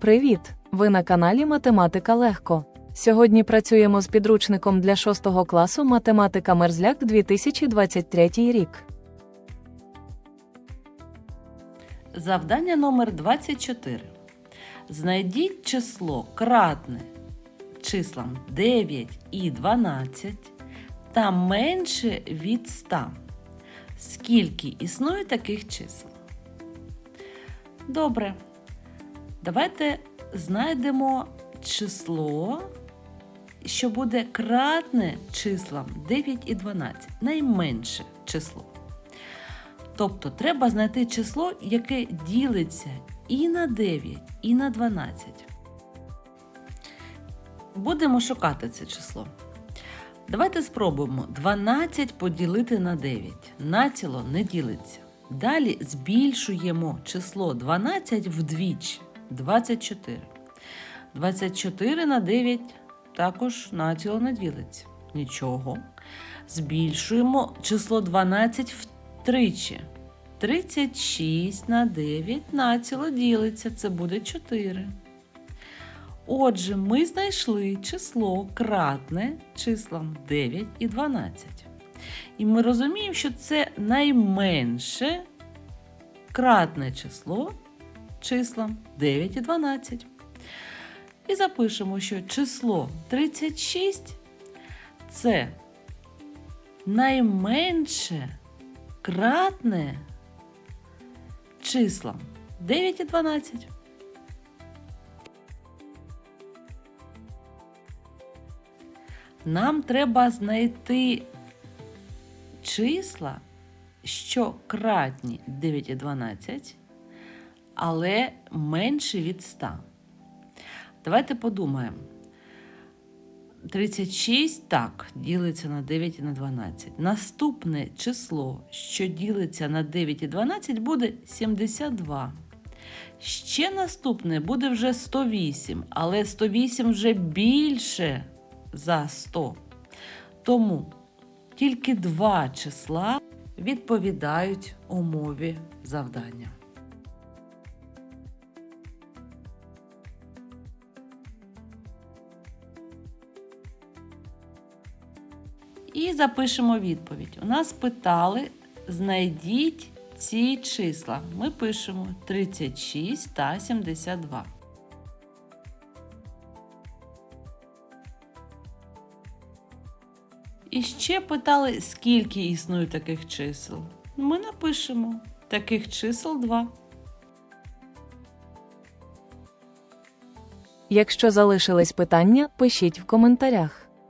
Привіт! Ви на каналі Математика Легко. Сьогодні працюємо з підручником для 6 класу Математика Мерзляк 2023 рік. Завдання номер 24. Знайдіть число кратне числам 9 і 12 та менше від 100. Скільки існує таких чисел? Добре. Давайте знайдемо число, що буде кратне числам 9 і 12. Найменше число. Тобто треба знайти число, яке ділиться і на 9, і на 12. Будемо шукати це число. Давайте спробуємо 12 поділити на 9. Націло не ділиться. Далі збільшуємо число 12 вдвічі 24. 24 на 9 також націло не ділиться. Нічого. Збільшуємо число 12 втричі. 36 на 9 націло ділиться. Це буде 4. Отже, ми знайшли число кратне числам 9 і 12. І ми розуміємо, що це найменше кратне число числам 9 і 12. І запишемо, що число 36 це найменше кратне числам 9 і 12. Нам треба знайти числа, що кратні 9 і 12, але менше від 100. Давайте подумаємо. 36 так, ділиться на 9 і на 12. Наступне число, що ділиться на 9 і 12, буде 72. Ще наступне буде вже 108, але 108 вже більше за 100. Тому тільки два числа відповідають умові завдання. І запишемо відповідь. У нас питали: знайдіть ці числа. Ми пишемо 36 та 72. І ще питали, скільки існує таких чисел. Ми напишемо таких чисел 2. Якщо залишились питання, пишіть в коментарях.